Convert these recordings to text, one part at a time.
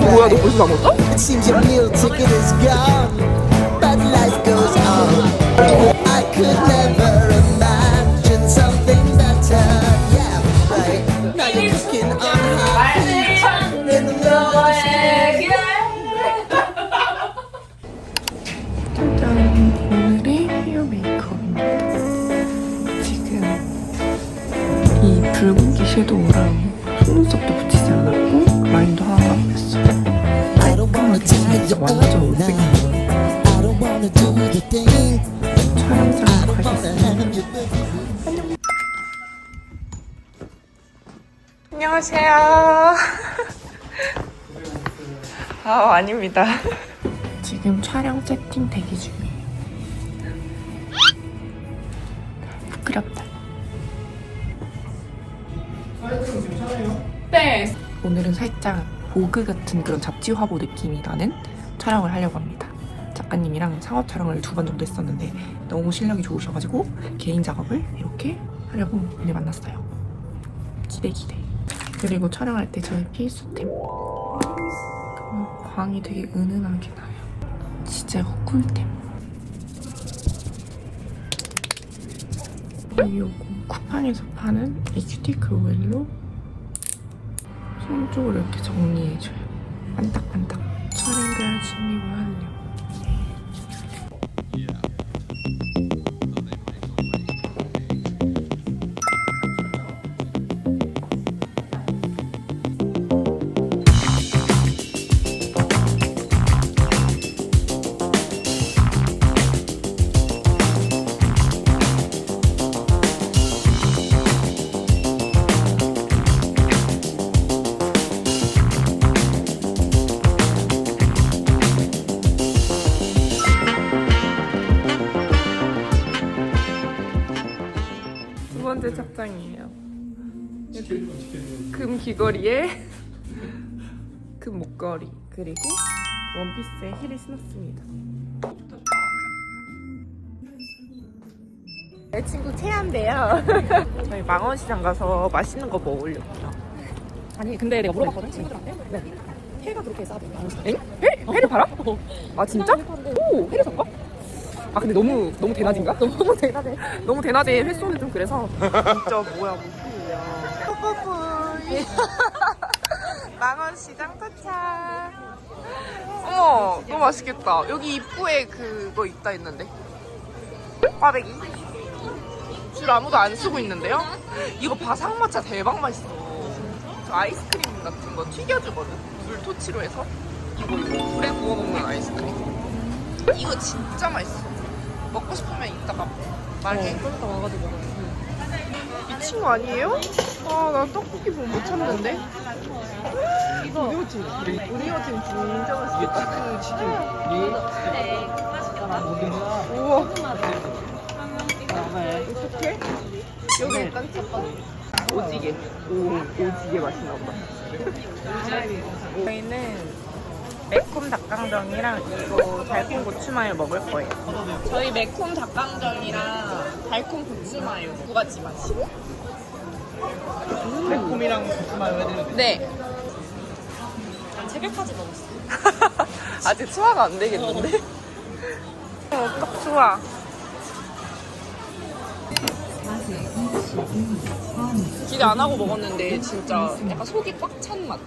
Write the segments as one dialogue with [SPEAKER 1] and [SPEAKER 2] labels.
[SPEAKER 1] 뭐야 너
[SPEAKER 2] right.
[SPEAKER 1] 벌써 다 먹었어?
[SPEAKER 2] Now
[SPEAKER 1] 오늘의 헤어 메이크업입니다. 지금 이 붉은기 섀도우랑 속눈썹도 붙이지 않았고 라인도 하나도 안
[SPEAKER 2] wanna tie you
[SPEAKER 1] 완전
[SPEAKER 2] up
[SPEAKER 1] 올백
[SPEAKER 2] now. I don't wanna do the thing. I
[SPEAKER 1] 촬영장
[SPEAKER 2] don't wanna
[SPEAKER 1] 가겠습니다. 안녕하세요. 아 아닙니다. 지금 촬영 세팅 대기 중이에요. 부끄럽다. 네. 오늘은 살짝 보그 같은 그런 잡지 화보 느낌이 나는 촬영을 하려고 합니다. 작가님이랑 상업 촬영을 두 번 정도 했었는데 너무 실력이 좋으셔가지고 개인 작업을 이렇게 하려고 오늘 만났어요. 기대 기대. 그리고 촬영할 때 저의 필수템. 그 광이 되게 은은하게 나요. 진짜 이거 꿀템. 이 요거 쿠팡에서 파는 이 큐티클 오일로 손 쪽을 이렇게 정리해줘요. 반딱반딱. 촬영별 준비 완료. 착장이에요. 금 귀걸이에 금 목걸이 그리고 원피스에 힐을 신었습니다. 내 친구 채한데요. 저희 망원시장 가서 맛있는 거 먹으려고요.
[SPEAKER 3] 아니 근데 내가 물어봤거든 친구들한테 네. 회가 그렇게 싸대
[SPEAKER 1] 엥? 회? 회를 팔아? 아 진짜? 오 회를 살까? 아 근데 너무 너무 대낮인가?
[SPEAKER 3] 너무 대단해
[SPEAKER 1] 너무 대낮에 횟수는 좀 그래서. 진짜 뭐야 무슨 뽀뽀뽀이 망원시장 도착. 어머 너무 맛있겠다. 여기 입구에 그거 있다 했는데? 꽈배기? 줄 아무도 안 쓰고 있는데요? 이거 바삭마차 대박 맛있어. 저 아이스크림 같은 거 튀겨주거든. 물토치로 해서. 이거 이거 불에 구워 먹는 아이스크림. 이거 진짜 맛있어 먹고 싶으면 이따가 말해
[SPEAKER 3] 좀 이따 와가지고 먹어
[SPEAKER 1] 미친 거 아니에요? 아, 나 떡볶이 보면 못 참는데.
[SPEAKER 3] 이거
[SPEAKER 1] 오징어 찜. 오징어 찜 진짜 맛있겠다. 치즈. 우와. 어떡해? 여기 일단 쳤거든. 오지게. 오, 오지게 맛있나 보다. 저희는 매콤 닭강정이랑 이거 달콤 고추마요 먹을 거예요. 저희 매콤 닭강정이랑 달콤 고추마요 두 가지 마시고.
[SPEAKER 4] 매콤이랑 고추마요 해드려도
[SPEAKER 1] 네.
[SPEAKER 3] 새벽까지 먹었어
[SPEAKER 1] 아직 소화가 안 되겠는데? 어, 딱 좋아. 기대 안 하고 먹었는데 진짜 약간 속이 꽉 찬 맛.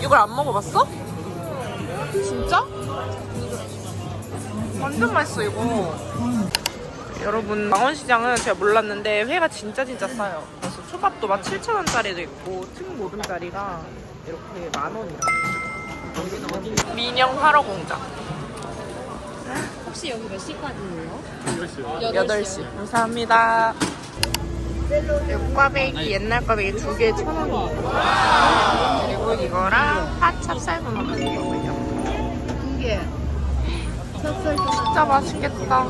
[SPEAKER 1] 이걸 안 먹어봤어? 진짜? 완전 맛있어 이거. 여러분 망원시장은 제가 몰랐는데 회가 진짜 진짜 싸요. 그래서 초밥도 막 7,000원짜리도 있고 특 모듬짜리가 이렇게 만 원이라. 민영 화로 공장.
[SPEAKER 3] 혹시 여기 몇 시까지예요?
[SPEAKER 1] 8시. 감사합니다. 꽈배기, 옛날 꽈배기 두개천 원이에요. 그리고 이거랑 파 찹쌀 먹는 거 거든요.
[SPEAKER 3] 이게
[SPEAKER 1] 진짜 맛있겠다.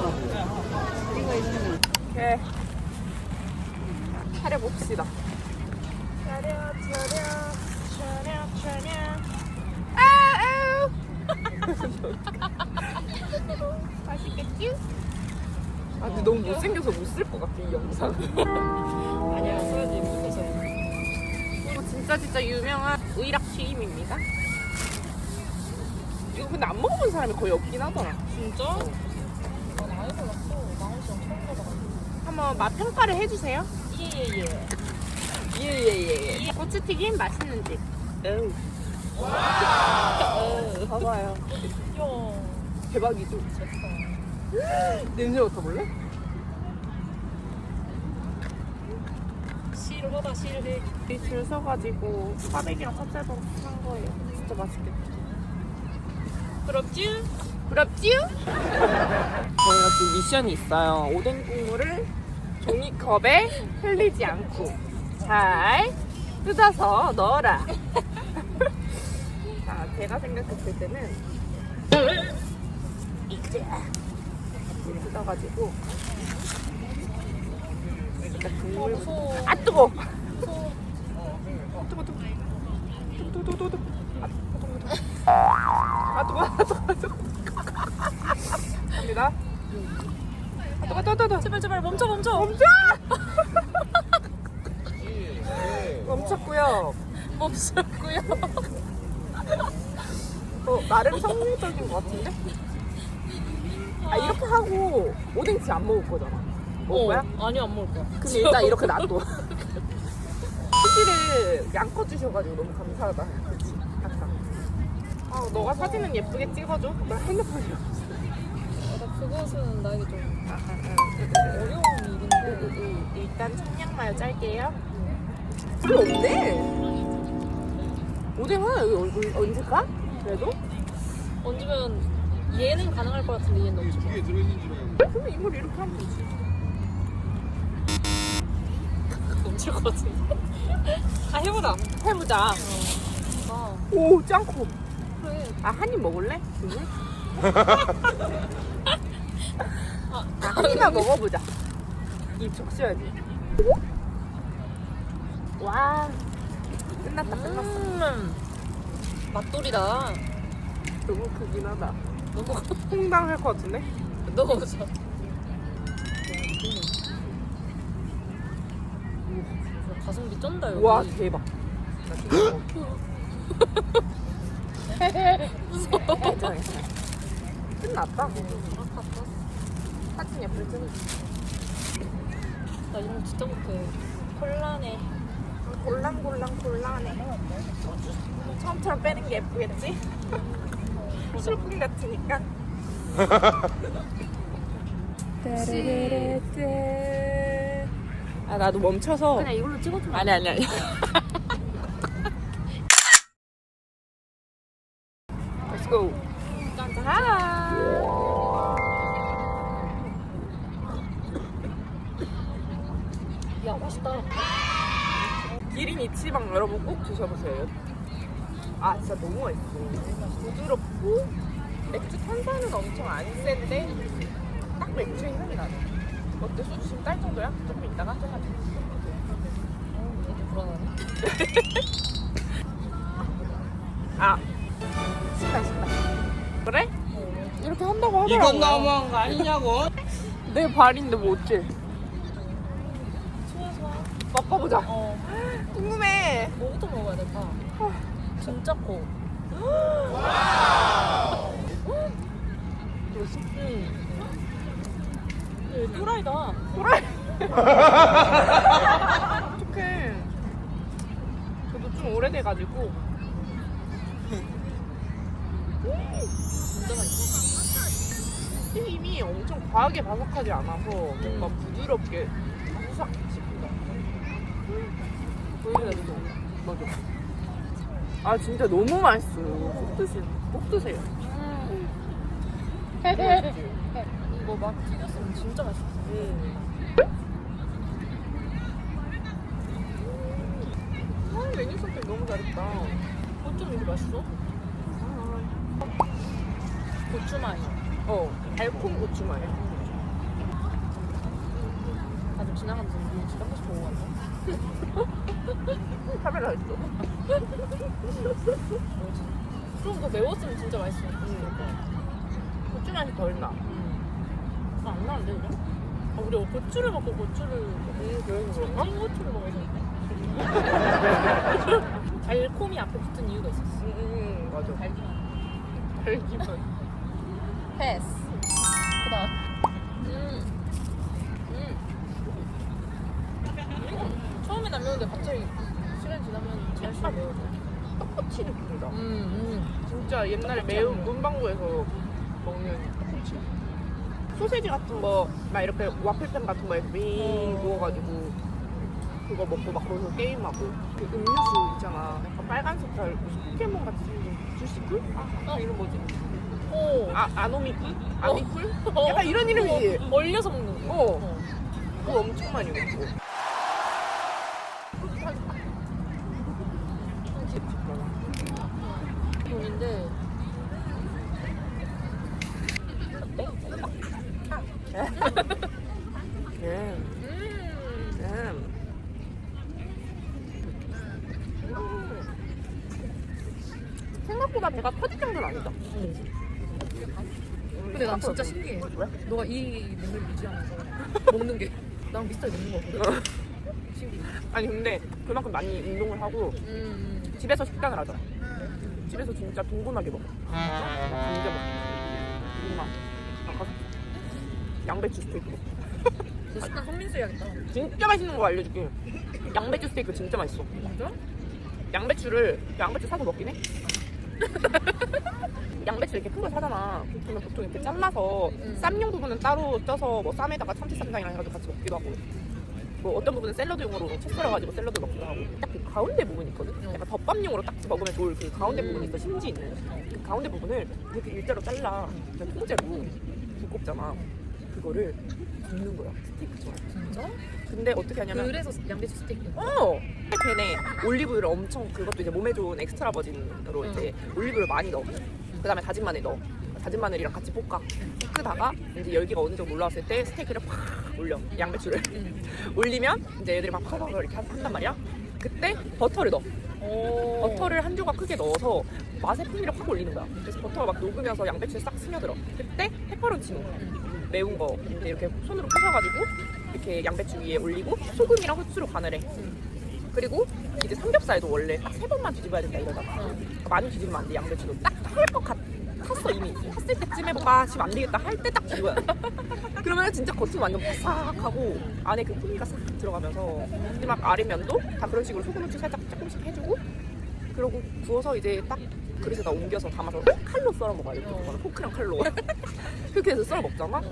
[SPEAKER 1] 이렇게 차려봅시다. 차려, 차려, 차려, 차려. 아우! 맛있겠지? 아, 근데 너무 못생겨서 못 쓸 것 같아, 이 영상.
[SPEAKER 3] 아니야, 써야지. 무조건 써야지.
[SPEAKER 1] 이거 진짜 진짜 유명한 의락 튀김입니다. 이거 근데 안 먹어본 사람이 거의 없긴 하더라.
[SPEAKER 3] 진짜? 난 아예 몰랐어. 나온 시장 처음 가봐가지고.
[SPEAKER 1] 한번 맛 평가를 해주세요.
[SPEAKER 3] 예예예.
[SPEAKER 1] 예예예. 고추튀김 맛있는 집. 에우. 봐봐요.
[SPEAKER 3] 귀여워.
[SPEAKER 1] 대박이죠. 냄새 맡아볼래?
[SPEAKER 3] 실하다 실해.
[SPEAKER 1] 이 줄 서가지고 꽈배기랑 찹쌀밥 산 거예요. 진짜 맛있겠다.
[SPEAKER 3] 부럽지?
[SPEAKER 1] 부럽지요? 저희가 지금 미션이 있어요. 오뎅 국물을 종이컵에 흘리지 않고 잘 뜯어서 넣어라. 자, 제가 생각했을 때는 이제 뜯어가지고 일단 국물. 아 뜨거.
[SPEAKER 3] 무서워.
[SPEAKER 1] 뜨거 뜨거. 뜨거 뜨거 뜨거. 아 뜨거 뜨거. 아 뜨거. 갑니다. 아 뜨거 뜨거.
[SPEAKER 3] 제발 제발 멈춰 멈춰.
[SPEAKER 1] 멈춰! 멈췄고요.
[SPEAKER 3] 멈췄고요.
[SPEAKER 1] 어, 나름 성공적인 것 같은데? 아 이렇게 하고 오뎅치 안 먹을 거잖아. 먹을 거야?
[SPEAKER 3] 어, 아니 안 먹을 거야.
[SPEAKER 1] 근데 일단 이렇게 놔둬. CD를 양껏 주셔가지고 너무 감사하다. 아, 너가 사진은 예쁘게 찍어줘. 나 핸드폰이 없어.
[SPEAKER 3] 나 그것은 나에게 좀
[SPEAKER 1] 아, 아, 아.
[SPEAKER 3] 어려운
[SPEAKER 1] 음,
[SPEAKER 3] 일인데.
[SPEAKER 1] 음, 음. 일단 청양마요 짤게요. 별로 없네. 오뎅 하나 여기 얼굴 언제 가? 그래도?
[SPEAKER 3] 얹으면 얘는 가능할 것 같은데 얘는 없지.
[SPEAKER 1] 그러면 이걸 이렇게 하면 되지.
[SPEAKER 3] 넘칠 것 같은데. 아 해보자.
[SPEAKER 1] 해보자.
[SPEAKER 3] 아
[SPEAKER 1] 오, 짱코. 아, 한 입 먹을래?
[SPEAKER 3] 아,
[SPEAKER 1] 아, 한 입만 먹어보자. 입 적셔야지. 와. 끝났다, 끝났어.
[SPEAKER 3] 음, 맛돌이다.
[SPEAKER 1] 너무 크긴 하다.
[SPEAKER 3] 너무
[SPEAKER 1] 홍당 할 것 같은데?
[SPEAKER 3] 넣어보자. 가성비 쩐다 여기.
[SPEAKER 1] 와, 대박. 나 진짜 먹어.
[SPEAKER 3] 무서워.
[SPEAKER 1] 끝났다. 사진
[SPEAKER 3] 때나 이런 거 진짜 못해. 콜라네.
[SPEAKER 1] 골랑골랑 골랑하네. 처음처럼 빼는 게 예쁘겠지? 술꾼 같으니까. 아 나도 멈춰서
[SPEAKER 3] 그냥 이걸로 찍어주면
[SPEAKER 1] 아니 아니 아니 부드럽고 맥주 탄산은 엄청 안 센데 딱 맥주의 향이 나네 어때 소주 지금 딸 정도야? 조금 있다가
[SPEAKER 3] 어, 이렇게 불안하네.
[SPEAKER 1] 아 신나 신나 그래? 이렇게 한다고 하더라고요
[SPEAKER 4] 이건 너무한 거 아니냐고?
[SPEAKER 1] 내 발인데 뭐 어째
[SPEAKER 3] 좋아 좋아.
[SPEAKER 1] 맛봐보자
[SPEAKER 3] 어.
[SPEAKER 1] 궁금해
[SPEAKER 3] 뭐부터 먹어야 될까? 진짜 커. 또라이다.
[SPEAKER 1] 그래 어떡해 저도 좀 오래돼가지고.
[SPEAKER 3] 진짜 맛있어.
[SPEAKER 1] 튀김이 엄청 과하게 바삭하지 않아서 뭔가 부드럽게 바삭 씹힌다. 보이는 거 맞아 아 진짜 너무 맛있어요 꼭 드세요 꼭 드세요
[SPEAKER 3] 이거 막 튀겼으면 진짜 맛있어.
[SPEAKER 1] 아 메뉴 선택 너무 잘했다
[SPEAKER 3] 어쩜 이렇게 맛있어? 고추마요.
[SPEAKER 1] 어 달콤 고추마요.
[SPEAKER 3] 나좀 지나가면서 우리 진짜 한 번씩 보고 갈까?
[SPEAKER 1] 카메라 있어.
[SPEAKER 3] 그럼 그거 매웠으면 진짜 맛있어.
[SPEAKER 1] 고추 맛이 덜 나.
[SPEAKER 3] 아, 안 나는데 그냥? 아, 우리 고추를 먹고 고추를
[SPEAKER 1] 음 그래서 그런가?
[SPEAKER 3] 찐고추를 먹어서 달콤이 앞에 붙은 이유가 있었어.
[SPEAKER 1] 음, 음 맞아.
[SPEAKER 3] 달기만.
[SPEAKER 1] 달기만.
[SPEAKER 3] 패스. 그다. 음. 음. 매운데 갑자기 시간 지나면 지날수록 매워져.
[SPEAKER 1] 떡꼬치 느낌이다.
[SPEAKER 3] 음, 음.
[SPEAKER 1] 진짜 옛날에 매운 문방구에서 먹는 떡꼬치. 소세지 같은 거, 막 이렇게 와플팬 같은 거에 윙
[SPEAKER 3] 어.
[SPEAKER 1] 구워가지고 그거 먹고 막 거기서 게임하고 그 음료수 있잖아. 약간 빨간 색깔 무슨 포켓몬 같이 생긴 주시쿨? 아, 아 이름 뭐지?
[SPEAKER 3] 오.
[SPEAKER 1] 아 아노미쿨? 아미쿨?
[SPEAKER 3] 어.
[SPEAKER 1] 약간 이런 이름이지.
[SPEAKER 3] 어, 멀려서 먹는 거.
[SPEAKER 1] 어. 그거 엄청 많이 먹고.
[SPEAKER 3] 돈인데
[SPEAKER 1] 음.
[SPEAKER 3] 음.
[SPEAKER 1] 음. 생각보다 배가 터질 정도는 아니다.
[SPEAKER 3] 근데 난 진짜 신기해.
[SPEAKER 1] 왜?
[SPEAKER 3] 너가 이 몸을 유지하면서 먹는 게 나랑 비슷하게 먹는 거 같거든. 신기해.
[SPEAKER 1] 아니 근데 그만큼 많이 운동을 하고
[SPEAKER 3] 음.
[SPEAKER 1] 집에서 식단을 하잖아. 집에서 진짜 둥근하게 먹어. 진짜 먹어. 누나 아까 양배추 스테이크 먹어.
[SPEAKER 3] 너 식단 성민수 해야겠다.
[SPEAKER 1] 진짜 맛있는 거 알려줄게. 양배추 스테이크 진짜 맛있어.
[SPEAKER 3] 진짜?
[SPEAKER 1] 양배추를 양배추 사서 먹긴 해. 양배추 이렇게 큰 거 사잖아. 그러면 보통 이렇게 잘라서
[SPEAKER 3] 음.
[SPEAKER 1] 쌈용 부분은 따로 쪄서 뭐 쌈에다가 참치 쌈장이랑 해가지고 같이 먹기도 하고. 뭐 어떤 부분은 샐러드용으로 채 썰어가지고 샐러드 먹기도 하고. 딱 그 가운데 부분 있거든. 약간 덮밥용으로 딱 먹으면 좋을 그 가운데
[SPEAKER 3] 음.
[SPEAKER 1] 부분이 있어 심지 있는. 그 가운데 부분을 이렇게 일자로 잘라 그냥 통째로 두껍잖아. 그거를 굽는 거야 스테이크처럼.
[SPEAKER 3] 진짜?
[SPEAKER 1] 근데 어떻게 하냐면
[SPEAKER 3] 그래서 양배추 스테이크.
[SPEAKER 1] 어! 팬에 올리브유를 엄청 그것도 이제 몸에 좋은 엑스트라 버진으로
[SPEAKER 3] 응.
[SPEAKER 1] 이제 올리브유를 많이 넣어. 그 다음에 다진 마늘 넣어. 다진 마늘이랑 같이 볶아. 볶다가 이제 열기가 어느 정도 올라왔을 때 스테이크를 팍 올려. 양배추를.
[SPEAKER 3] 음.
[SPEAKER 1] 올리면 이제 애들이 막 파바바 이렇게 한- 한단 말이야. 그때 버터를 넣어.
[SPEAKER 3] 오.
[SPEAKER 1] 버터를 한 조각 크게 넣어서 맛의 풍미를 확 올리는 거야. 그래서 버터가 막 녹으면서 양배추에 싹 스며들어. 그때 페퍼론치 넣어. 매운 거 이렇게 손으로 부셔가지고 이렇게 양배추 위에 올리고 소금이랑 후추로 간을 해. 그리고 이제 삼겹살도 원래 딱 세 번만 뒤집어야 된다 이러잖아. 그러니까 많이 뒤집으면 안 돼, 양배추도. 딱할것 같, 탔어, 이미. 탔을 때쯤에 아, 지금 안 되겠다 할 때딱 돼. 그러면 진짜 겉은 완전 바삭하고 안에 그 풍미가 싹 들어가면서 마지막 아래면도 다 그런 식으로 소금, 후추 살짝 조금씩 해주고 그러고 구워서 이제 딱 그릇에다 옮겨서 담아서 칼로 썰어 먹어야 돼. 그거는 포크랑 칼로. 그렇게 해서 썰어 먹잖아?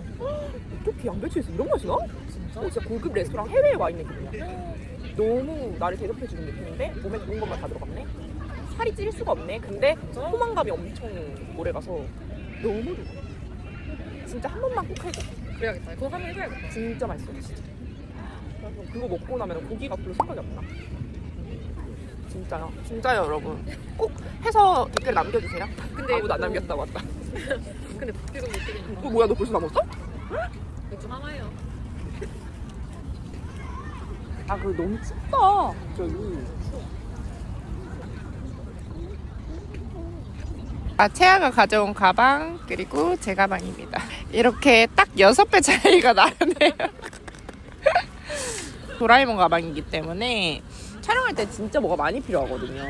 [SPEAKER 1] 어떻게 양배추에서 이런 맛이 나?
[SPEAKER 3] 진짜?
[SPEAKER 1] 어, 진짜 고급 레스토랑 해외에 와 있는 기분이야. 너무 나를 대접해주는 느낌인데 몸에 좋은 것만 다 들어갔네. 살이 찔 수가 없네. 근데 포만감이 엄청 오래 가서 너무 좋아. 진짜 한 번만 꼭 해줘.
[SPEAKER 3] 그래야겠다. 그거 한번 해줘야겠다.
[SPEAKER 1] 진짜 맛있어, 진짜. 그래서 그거 먹고 나면 고기가 별로 생각이 안 나. 진짜요. 진짜요, 여러분. 꼭 해서 댓글 남겨주세요.
[SPEAKER 3] 근데
[SPEAKER 1] 아무도 안
[SPEAKER 3] 그거-
[SPEAKER 1] 남겼다, 맞다.
[SPEAKER 3] 근데 밖에서 못 되겠다.
[SPEAKER 1] 어, 뭐야, 너 벌써 남았어?
[SPEAKER 3] 맥주 하나예요.
[SPEAKER 1] 아, 그 너무 춥다. 저기. 아, 채아가 가져온 가방 그리고 제 가방입니다. 이렇게 딱 여섯 배 차이가 나네요. 도라에몽 가방이기 때문에 촬영할 때 진짜 뭐가 많이 필요하거든요.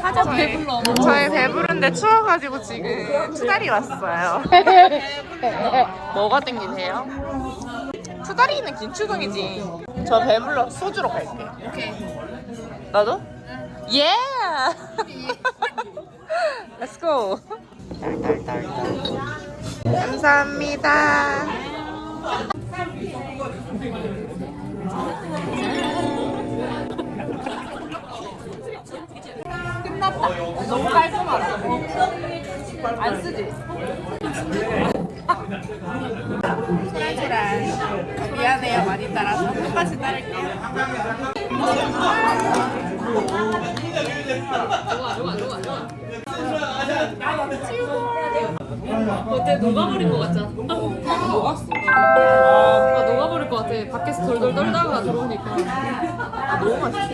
[SPEAKER 3] 사자 배불러.
[SPEAKER 1] 저희 배부른데 추워가지고 지금 투다리 왔어요. 뭐가 땡기세요? 투다리는 김추동이지. 저 배불러 소주로 갈게.
[SPEAKER 3] 오케이.
[SPEAKER 1] 나도? 예! Let's go. 감사합니다. 끝났다. 너무 깔끔하다. 안 쓰지? 소란소란. 미안해요, 많이 따라서. 끝까지 따를게요.
[SPEAKER 3] 좋아, 좋아, 좋아, 좋아. 어때 녹아버린 것 같잖아. 녹았어. 아, 녹아버릴 것 같아. 밖에서 돌돌 떨다가 들어오니까.
[SPEAKER 5] 너무 맛있어.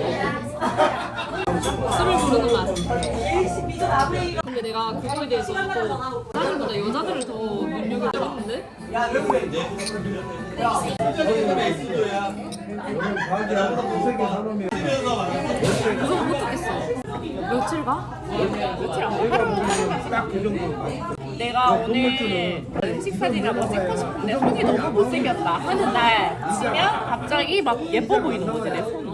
[SPEAKER 3] 술을 부르는 맛. 근데 내가 그거에 대해서 또 남자들보다 여자들을 더 눈여겨봤는데? 그거 못하겠어. 며칠 가? 며칠 안 가?
[SPEAKER 1] 내가 오늘 회식 사진이나 뭐 찍고 싶은데 손이 너무 못생겼다 하는 날 치면 갑자기 막 예뻐 보이는 거지 내 손이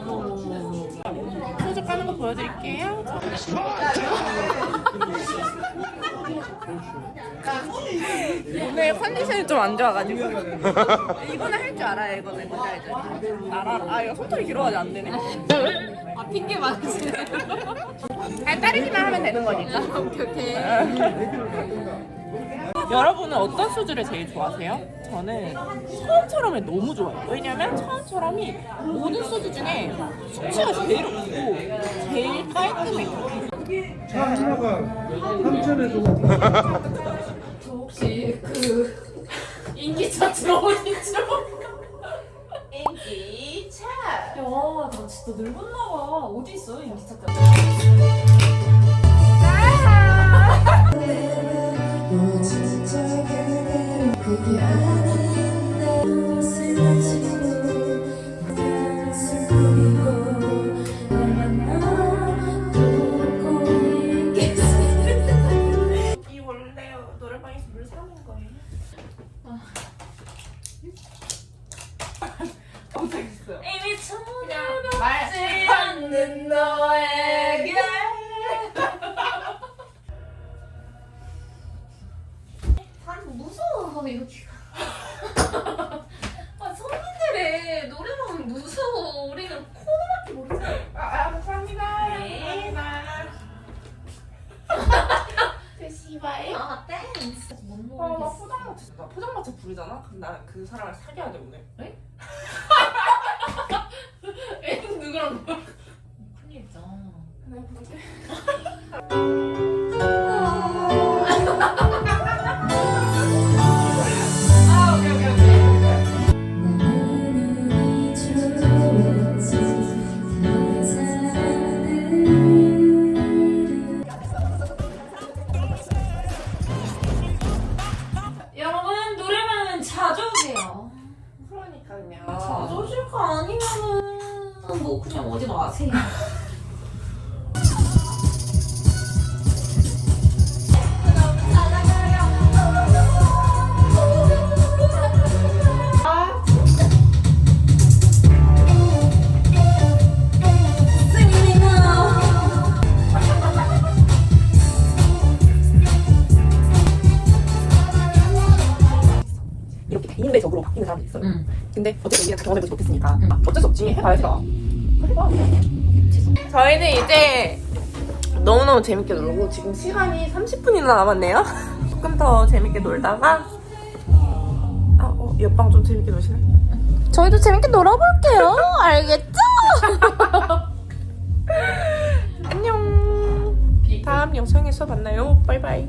[SPEAKER 1] 소주 까는 거 보여드릴게요 오늘 컨디션이 좀 안 좋아가지고 이거는 할 줄 알아요 이거는 뭔지 알죠? 알아 아 이거 손톱이 길어가지고 안 되네
[SPEAKER 3] 아, 핑계 많으시네.
[SPEAKER 1] 아 따르기만 하면 되는 거니까
[SPEAKER 3] 오케이, 오케이.
[SPEAKER 1] 여러분은 어떤 소주를 제일 좋아하세요? 저는 처음처럼을 너무 좋아해요. 왜냐면 처음처럼이 모든 소주 중에 수치가 제일 없고 제일 깔끔해요.
[SPEAKER 6] 차 하나가 3천에서
[SPEAKER 3] 혹시 그 인기 차트 어디죠?
[SPEAKER 1] 인기 차.
[SPEAKER 3] 야, 나 진짜 늙었나 봐. 어디 있어요, 인기 차트?
[SPEAKER 1] 이 그 사람을 사귀어야 돼, 오늘.
[SPEAKER 3] 애
[SPEAKER 1] 상대적으로 바뀌는 사람도 있어요. 음. 근데 어쨌든 우리가 다 경험해보지 못했으니까 음. 아, 어쩔 수 없지 해봐야지 나. 해봐. 저희는 이제 너무너무 재밌게 놀고 지금 시간이 30분이나 남았네요. 조금 더 재밌게 놀다가 아, 어, 옆방 좀 재밌게 놀시나요?
[SPEAKER 7] 저희도 재밌게 놀아볼게요. 알겠죠? 안녕. 다음 영상에서 만나요. 바이바이.